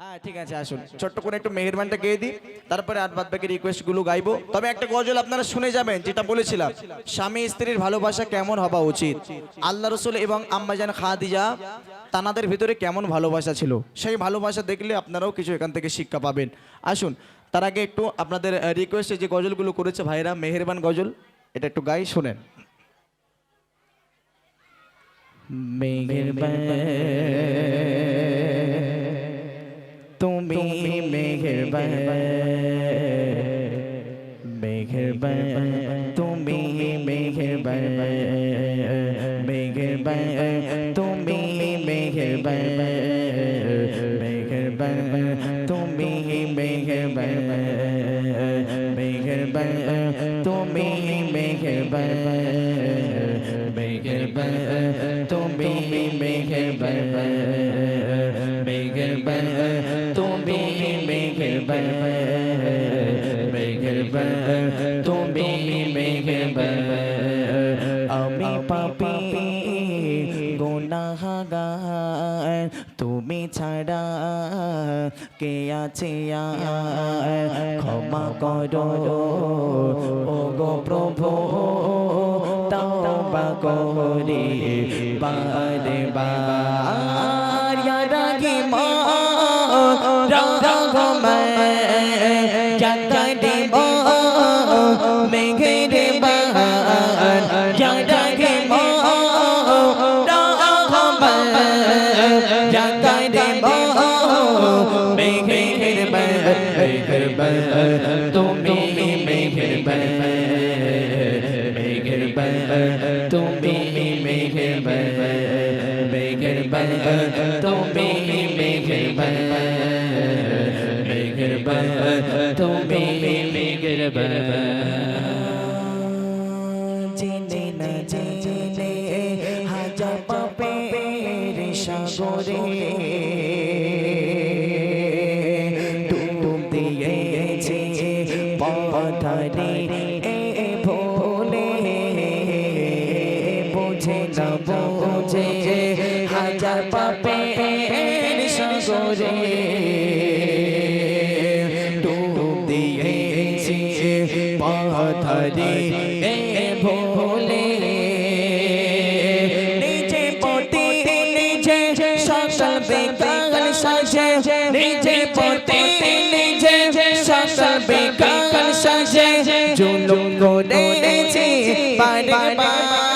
হ্যাঁ ঠিক আছে আসুন। ছোট্ট করে একটু মেহেরবানটা গেয়ে দিই তারপরে আর বাদ বাকি রিকোয়েস্টগুলো গাইবো। তবে একটা গজল আপনারা শুনে যাবেন যেটা বলেছিলাম স্বামী স্ত্রীর ভালোবাসা কেমন হওয়া উচিত? আল্লাহ রসুল এবং আম্মাজান খাদিজা তানাদের ভিতরে কেমন ভালোবাসা ছিল? সেই ভালোবাসা দেখলে আপনারাও কিছু এখান থেকে শিক্ষা পাবেন। আসুন তার আগে একটু আপনাদের রিকোয়েস্টে যে গজলগুলো করেছে ভাইরা মেহেরবান গজল এটা একটু গাই শোনেন। তুমি মেহেরবান তুমি মেহেরবান মেহেরবান তুমি মেহেরবান মেহেরবান মেঘরবান তুমি মেঘরবান মেঘরবান তুমি মেঘরবান আমি পাপি গুনাহগার তুমি ছাড়া কে আছে ক্ষমা করো ও গো প্রভু তওবা করি বারে বার ইয়া রাহিমা রাঘমা জাগারে মা মেঘরে বার ইয়া রাহিমা রাঘমা জাগারে মা মেঘরে বার মেঘরে বার তুমি তুমি মেঘরবান মেঘরবান তুমি মেঘরবান মেঘরবান তুমি মেঘরবান জেনে না জেনে হাজার পাপের সাগরে বোঝে না বোঝে হাজার পাপের সাগরে ডুব দিয়েছে পথারে ভোলে নিজে পতি, নিজে সকল বেকার সাজে, নিজে পতি, নিজে সকল বেকার সাজে, জুলুম করেছে বারে তুমি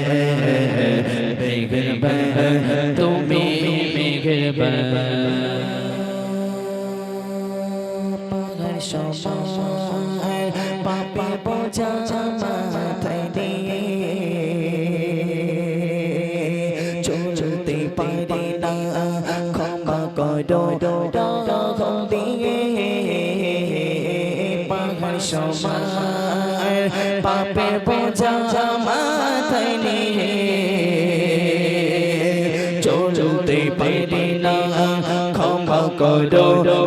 মেঘরবান মেঘরবান তুমি মেঘরবান সময় পাপে বোঝা মাথায় দিয়ে চলতে পারি না ক্ষমা করো রকম দিয়ে পাহাড় সময় করো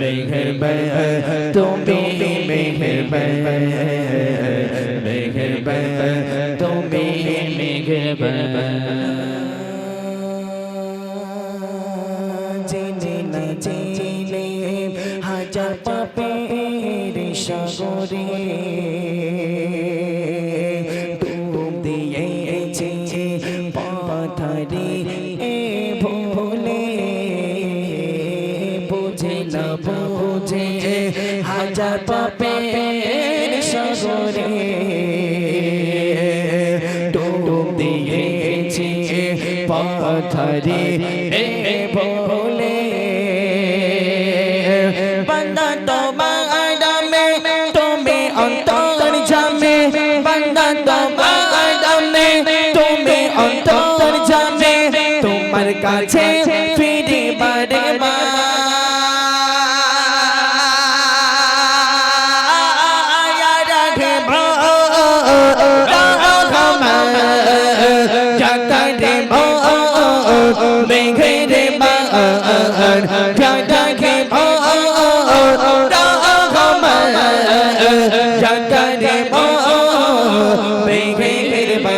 মেহেরবান তুমি মেহেরবান মেহেরবান তুমি পাপের সাগরে ডুব দিয়েছে পাথারে পাপের সাগরে ডুব দিয়েছে পাথারে এ ভোলে বান্দা তোমার নামে তুমি অন্তর জামে। বান্দা তোমার নামে তুমি অন্তর জামে। তোমার কাছে মেঘেরে মা প্যাদা কে মা জাগারে মা মেঘেরে মা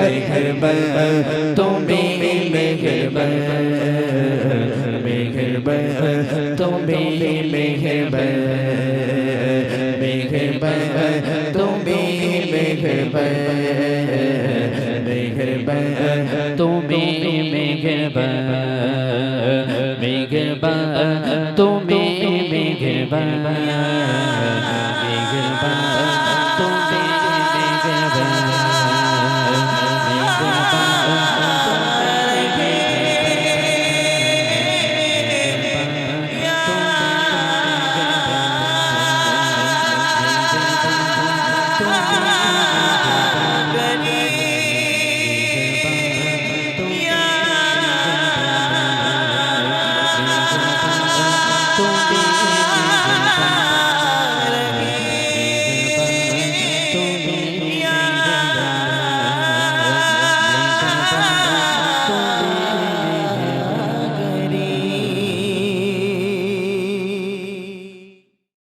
মেঘেরে মা তুমি মেঘেরে মেঘেরবা তুমি মেঘেরবা মেঘেরবা তুমি মেঘেরবা মেঘেরবা তুমি মেঘেরবা মেঘবা তুমি মেঘেরবা